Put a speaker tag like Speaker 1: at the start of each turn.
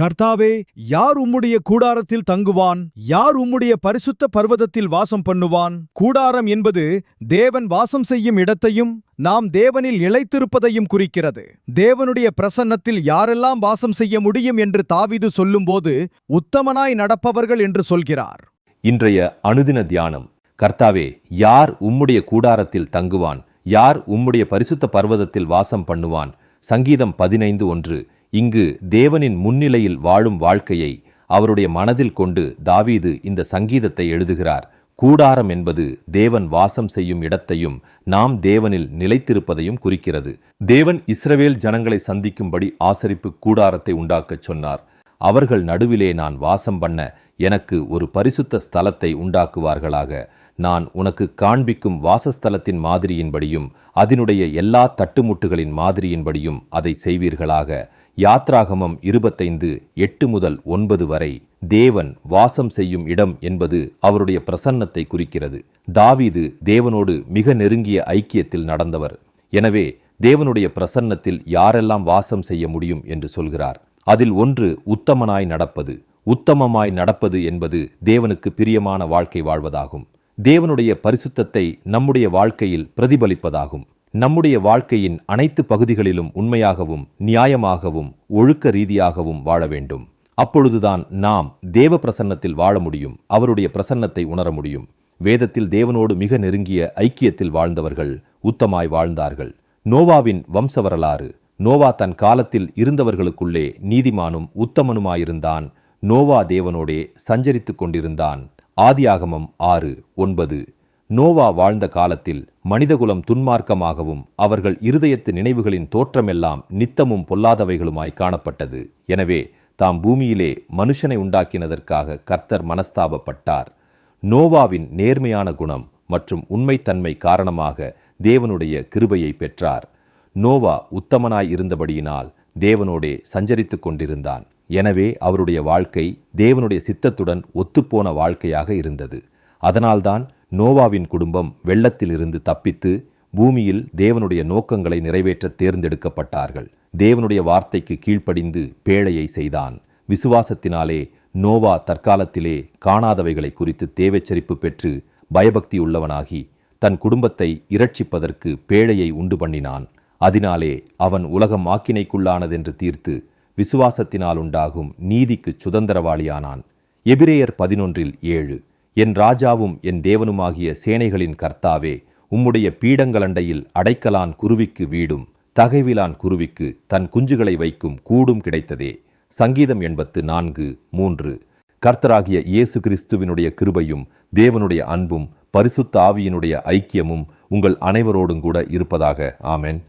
Speaker 1: கர்த்தாவே யார் உம்முடைய கூடாரத்தில் தங்குவான்? யார் உம்முடைய பரிசுத்த பர்வதத்தில் வாசம் பண்ணுவான்? கூடாரம் என்பது தேவன் வாசம் செய்யும் இடத்தையும் நாம் தேவனில் இளைத்திருப்பதையும் குறிக்கிறது. தேவனுடைய பிரசன்னத்தில் யாரெல்லாம் வாசம் செய்ய முடியும் என்று தாவிது சொல்லும்போது உத்தமனாய் நடப்பவர்கள் என்று சொல்கிறார்.
Speaker 2: இன்றைய அனுதின தியானம். கர்த்தாவே யார் உம்முடைய கூடாரத்தில் தங்குவான்? யார் உம்முடைய பரிசுத்த பர்வதத்தில் வாசம் பண்ணுவான்? சங்கீதம் பதினைந்து ஒன்று. இங்கு தேவனின் முன்னிலையில் வாழும் வாழ்க்கையை அவருடைய மனதில் கொண்டு தாவீது இந்த சங்கீதத்தை எழுதுகிறார். கூடாரம் என்பது தேவன் வாசம் செய்யும் இடத்தையும் நாம் தேவனில் நிலைத்திருப்பதையும் குறிக்கிறது. தேவன் இஸ்ரவேல் ஜனங்களை சந்திக்கும்படி ஆசரிப்பு கூடாரத்தை உண்டாக்கச் சொன்னார். அவர்கள் நடுவிலே நான் வாசம் பண்ண எனக்கு ஒரு பரிசுத்த ஸ்தலத்தை உண்டாக்குவார்களாக. நான் உனக்கு காண்பிக்கும் வாசஸ்தலத்தின் மாதிரியின்படியும் அதனுடைய எல்லா தட்டுமுட்டுகளின் மாதிரியின்படியும் அதை செய்வீர்களாக. யாத்ராகமம் இருபத்தைந்து எட்டு முதல் ஒன்பது வரை தேவன் வாசம் செய்யும் இடம் என்பது அவருடைய பிரசன்னத்தை குறிக்கிறது. தாவீது தேவனோடு மிக நெருங்கிய ஐக்கியத்தில் நடந்தவர். எனவே தேவனுடைய பிரசன்னத்தில் யாரெல்லாம் வாசம் செய்ய முடியும் என்று சொல்கிறார். அதில் ஒன்று உத்தமனாய் நடப்பது. உத்தமமாய் நடப்பது என்பது தேவனுக்கு பிரியமான வாழ்க்கை வாழ்வதாகும். தேவனுடைய பரிசுத்தத்தை நம்முடைய வாழ்க்கையில் பிரதிபலிப்பதாகும். நம்முடைய வாழ்க்கையின் அனைத்து பகுதிகளிலும் உண்மையாகவும் நியாயமாகவும் ஒழுக்க ரீதியாகவும் வாழ வேண்டும். அப்பொழுதுதான் நாம் தேவ பிரசன்னத்தில் வாழ முடியும் அவருடைய பிரசன்னத்தை உணர முடியும். வேதத்தில் தேவனோடு மிக நெருங்கிய ஐக்கியத்தில் வாழ்ந்தவர்கள் உத்தமாய் வாழ்ந்தார்கள். நோவாவின் வம்ச வரலாறு நோவா தன் காலத்தில் இருந்தவர்களுக்குள்ளே நீதிமானும் உத்தமனுமாயிருந்தான். நோவா தேவனோடே சஞ்சரித்துக் கொண்டிருந்தான். ஆதியாகமம் ஆறு ஒன்பது. நோவா வாழ்ந்த காலத்தில் மனிதகுலம் துன்மார்க்கமாகவும் அவர்கள் இருதயத்து நினைவுகளின் தோற்றமெல்லாம் நித்தமும் பொல்லாதவைகளுமாய் காணப்பட்டது. எனவே தாம் பூமியிலே மனுஷனை உண்டாக்கினதற்காக கர்த்தர் மனஸ்தாபப்பட்டார். நோவாவின் நேர்மையான குணம் மற்றும் உண்மைத்தன்மை காரணமாக தேவனுடைய கிருபையை பெற்றார். நோவா உத்தமனாய் இருந்தபடியினால் தேவனோடே சஞ்சரித்துக் கொண்டிருந்தான். எனவே அவருடைய வாழ்க்கை தேவனுடைய சித்தத்துடன் ஒத்துப்போன வாழ்க்கையாக இருந்தது. அதனால்தான் நோவாவின் குடும்பம் வெள்ளத்திலிருந்து தப்பித்து பூமியில் தேவனுடைய நோக்கங்களை நிறைவேற்ற தேர்ந்தெடுக்கப்பட்டார்கள். தேவனுடைய வார்த்தைக்கு கீழ்ப்படிந்து பேழையை செய்தான். விசுவாசத்தினாலே நோவா தற்காலத்திலே காணாதவைகளை குறித்து தேவச்சரிப்பு பெற்று பயபக்தி உள்ளவனாகி தன் குடும்பத்தை இரட்சிப்பதற்கு பேழையை உண்டு பண்ணினான். அதனாலே அவன் உலகம் ஆக்கினைக்குள்ளானதென்று தீர்த்து விசுவாசத்தினால் உண்டாகும் நீதிக்கு சுதந்திரவாளியானான். எபிரேயர் பதினொன்றில் ஏழு என் ராஜாவும் என் தேவனுமாகிய சேனைகளின் கர்த்தாவே உம்முடைய பீடங்களண்டையில் அடைக்கலான் குருவிக்கு வீடும் தகைவிலான் குருவிக்கு தன் குஞ்சுகளை வைக்கும் கூடும் கிடைத்ததே. சங்கீதம் எண்பத்து நான்கு மூன்று. கர்த்தராகிய இயேசு கிறிஸ்துவினுடைய கிருபையும் தேவனுடைய அன்பும் பரிசுத்த ஆவியினுடைய ஐக்கியமும் உங்கள் அனைவரோடும் கூட இருப்பதாக. ஆமென்.